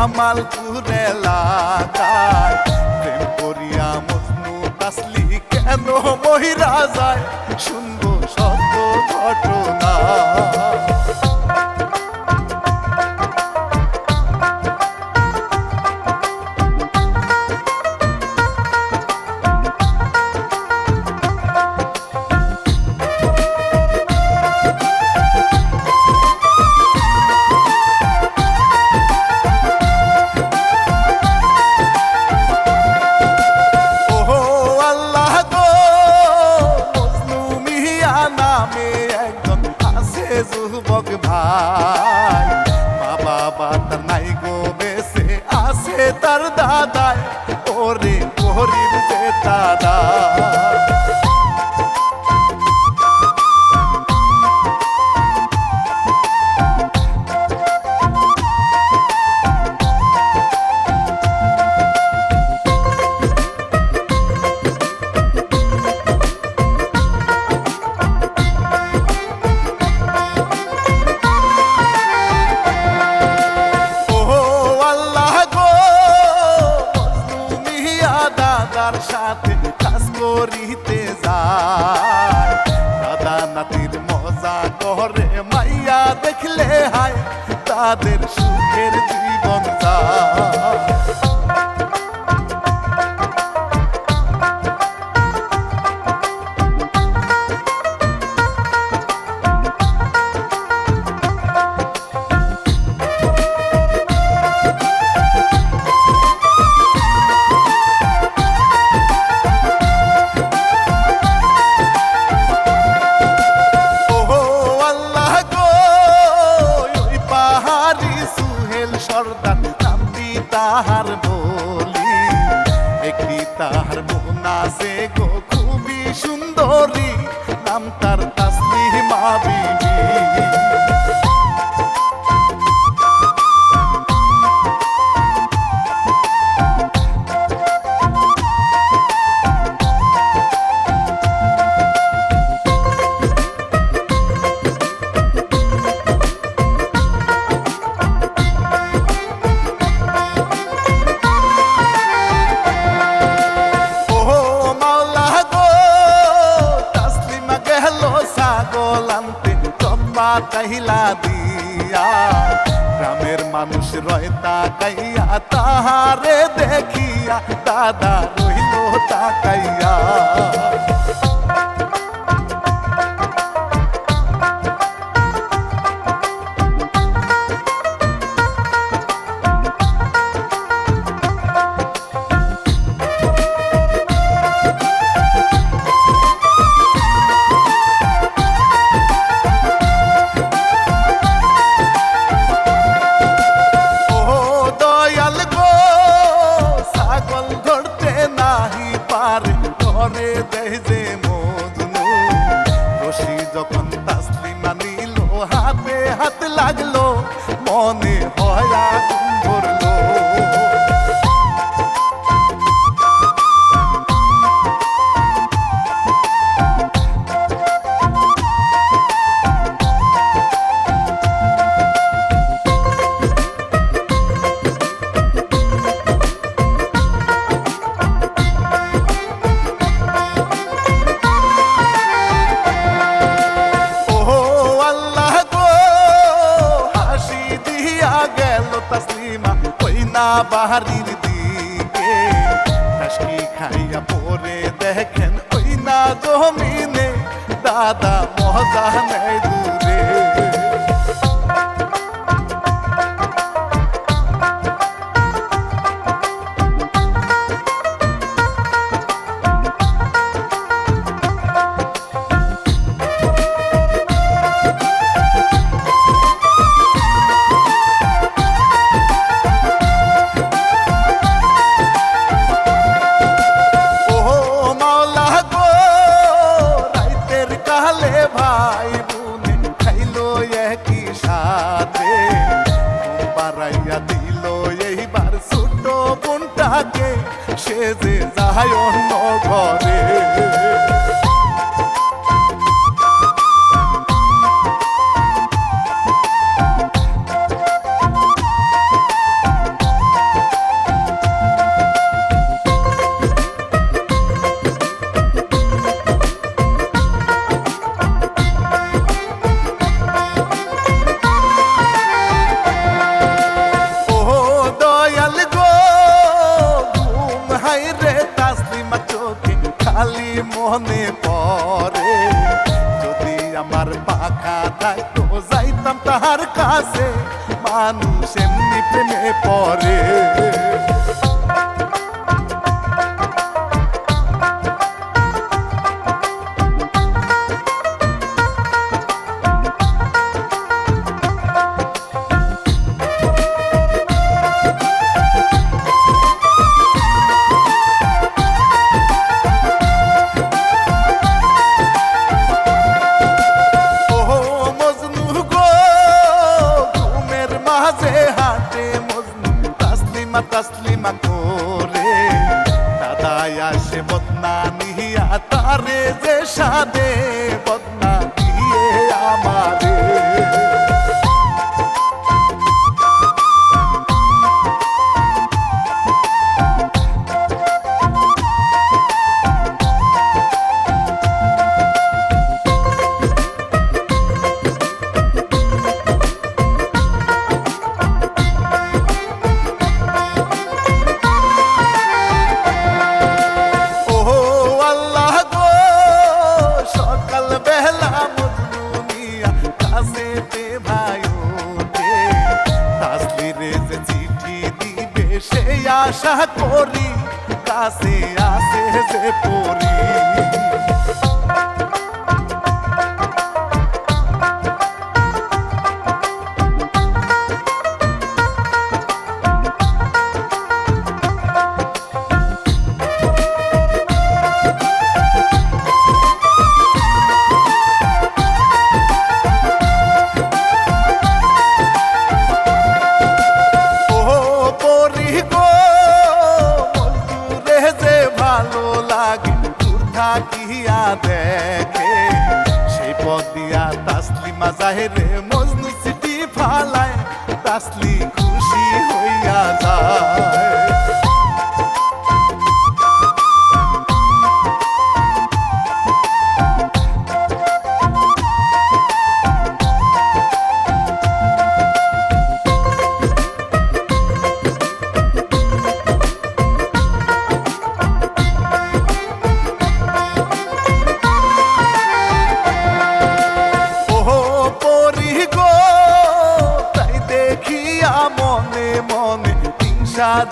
জামালপুর এলাকায় প্রেম করিয়া মজনু তাসলি কেন মহিরা যায়? সুন্দর সব ঘটনা। দাদায় ওরে করিম যে দাদা। bater, suquer de কাহিলা দিয়া। গ্রামের মানুষ রয়তা কাইয়া তাহারে দেখিয়া দাদা রইল তাকাইয়া। হাত লাগল মনে হয় no semana. সাদে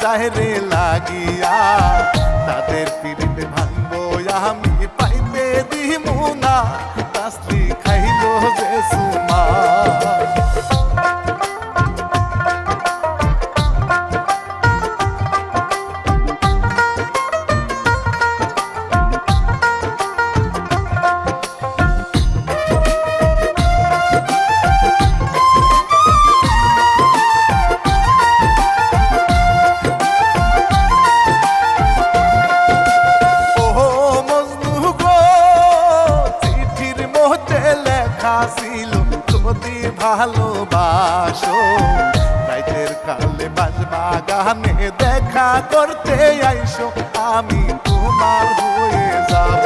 জাহরে লাগিয়া আসো। রাইতের কালে বাজবা গানে দেখা করতে আইসো। আমি তোমার হয়ে যাব।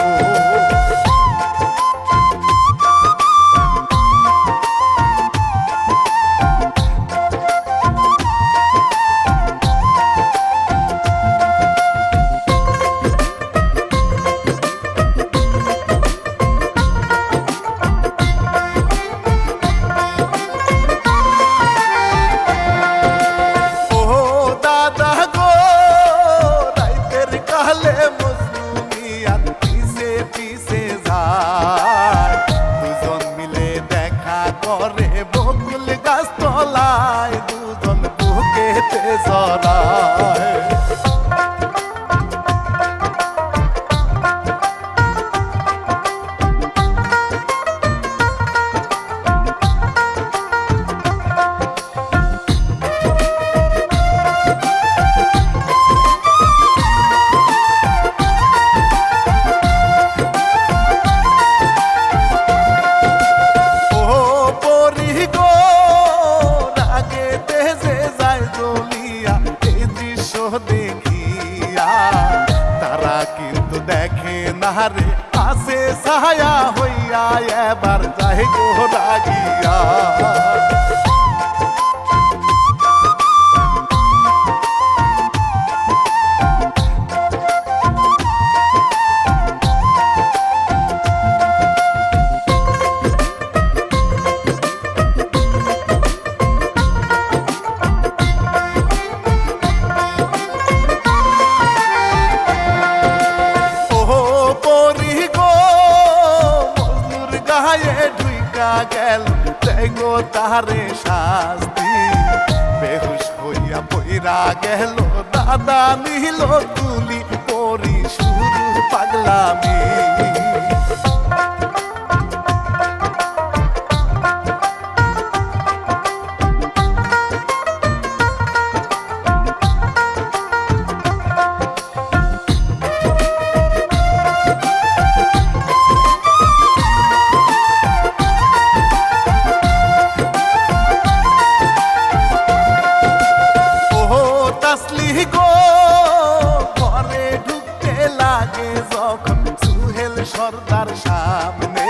গেল তেগো তাহারে শাস্তি। বেহুশ হইয়া বইরা গেল দাদা নিল তুলি পরি শুরু পাগলামি। সর্দার সামনে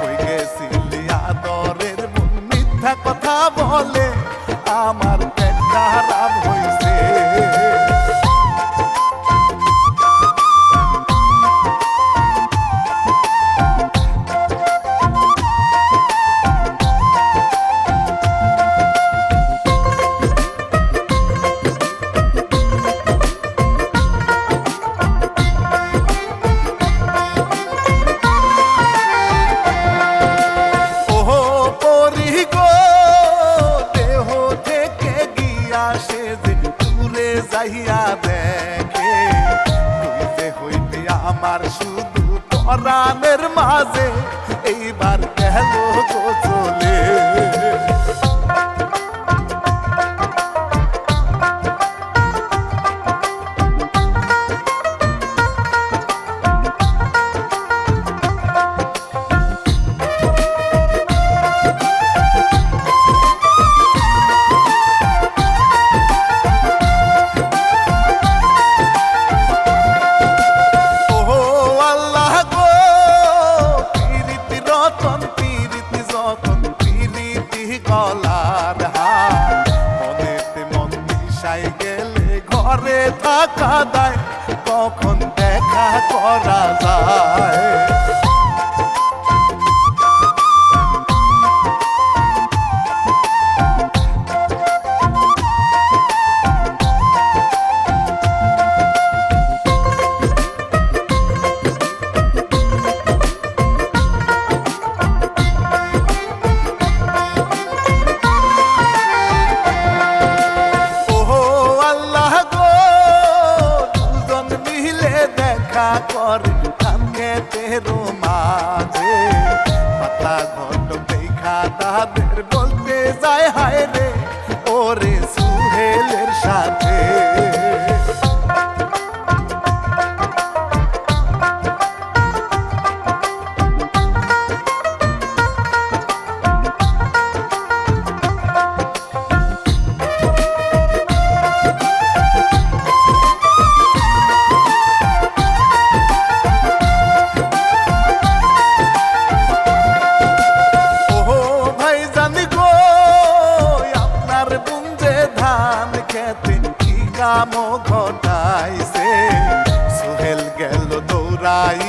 কই গেছিলি আদরের মিথ্যা কথা বলে আমার পেট খারাপ হয়েছে। যে ধান খেতে কি কাম ঘটাইছে। সোহেল গেল দৌড়াই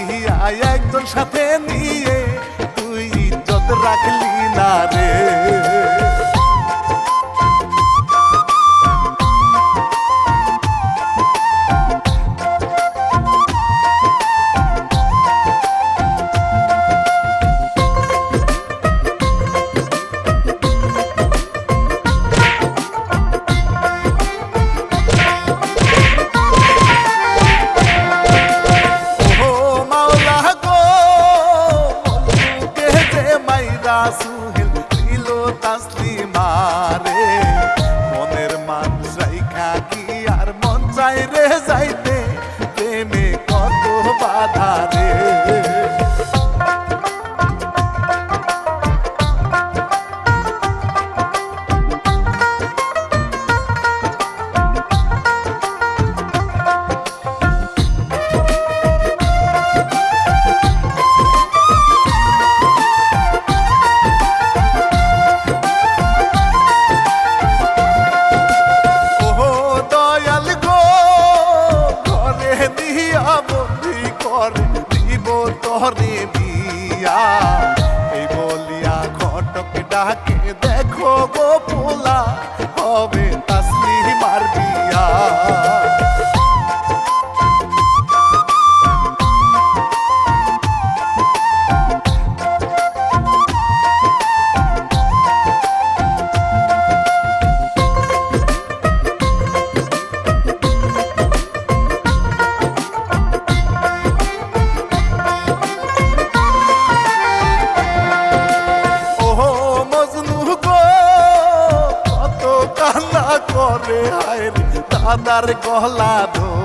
আয় একজন সাথে নিয়ে তুই ইজ্জত রাখলি না রে। দাদার গলা ধইরা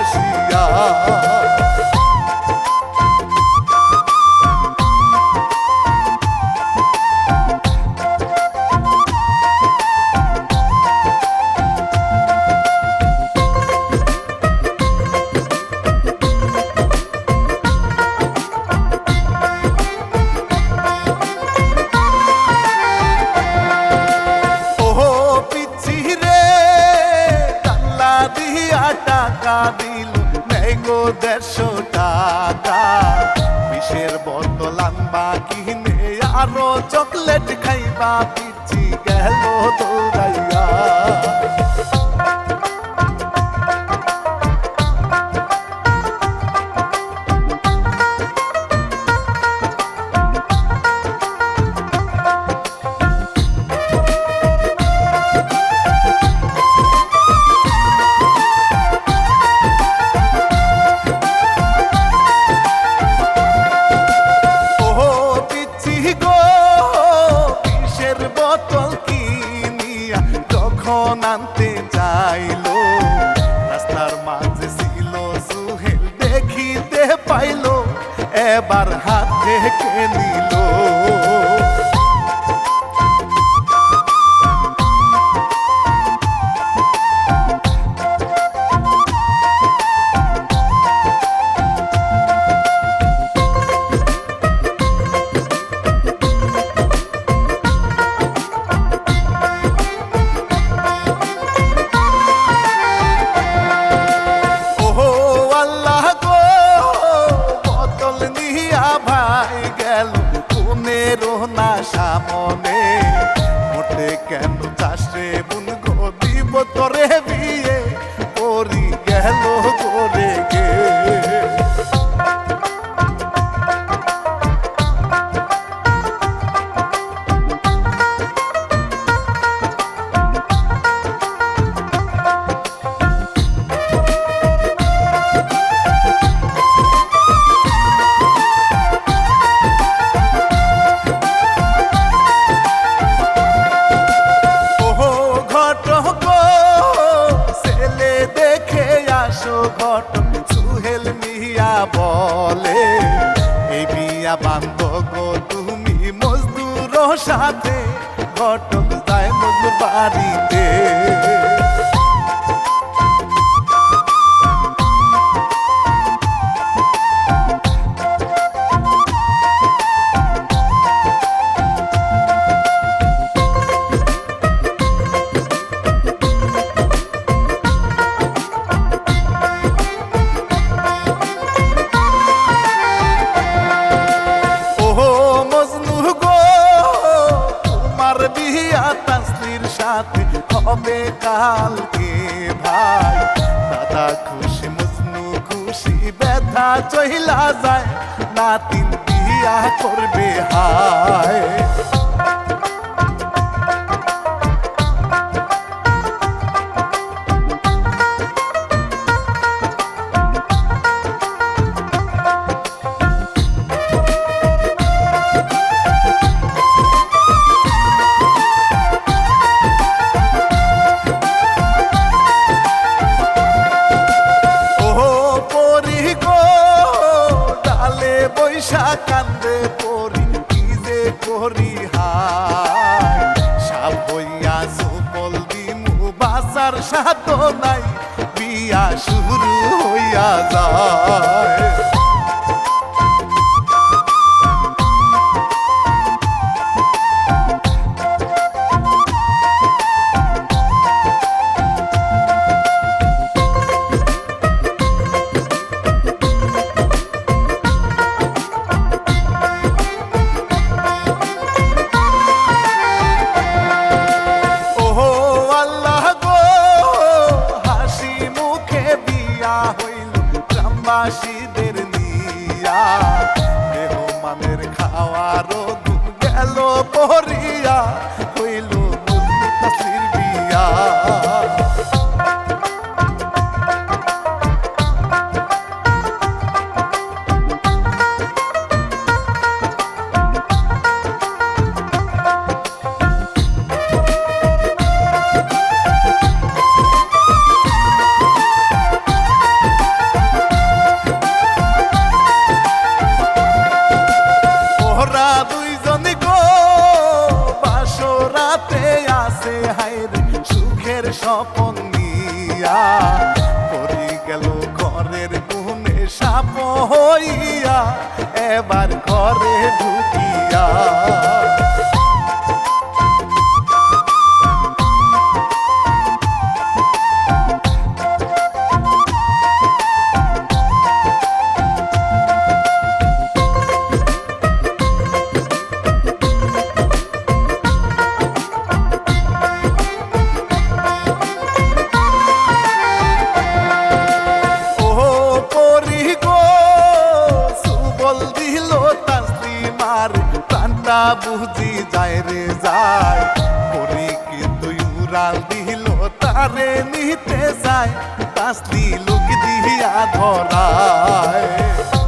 আসিয়া ঘটক তাই মজদুর বাড়িতে বাতিল দিয়া করবে হায়। হইয়া এবার ঘরে ঢুকিয়া। তাহারে নিতে যায় তাসলি লোক দিয়া ধরায়।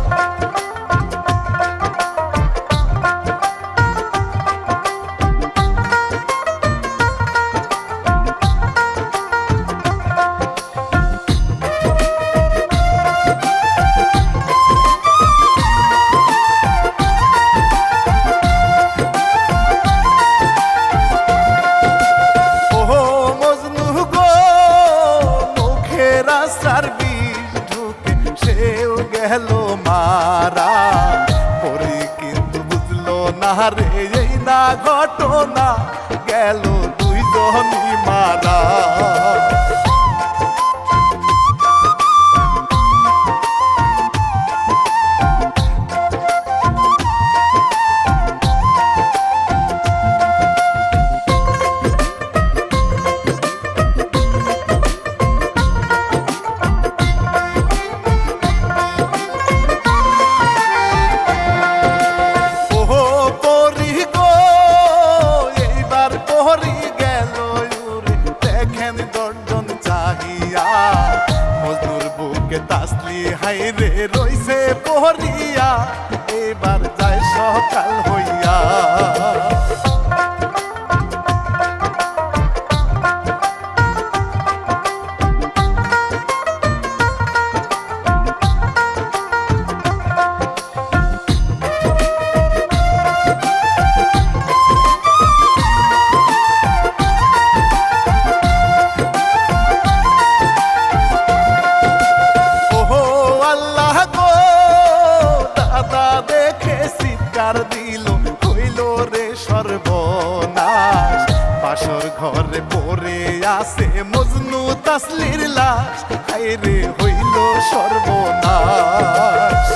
পারে পরে আসে মজনু তাসলির লাশ। হাইরে হইল সর্বনাশ।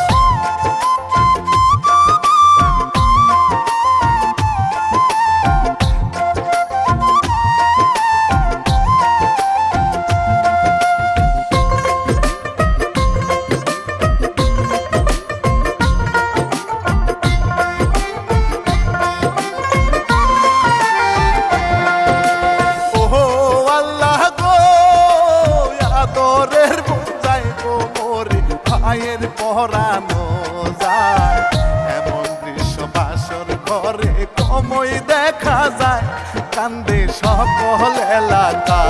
ঘরে কমই দেখা যায়। কান্দে সকল এলাকা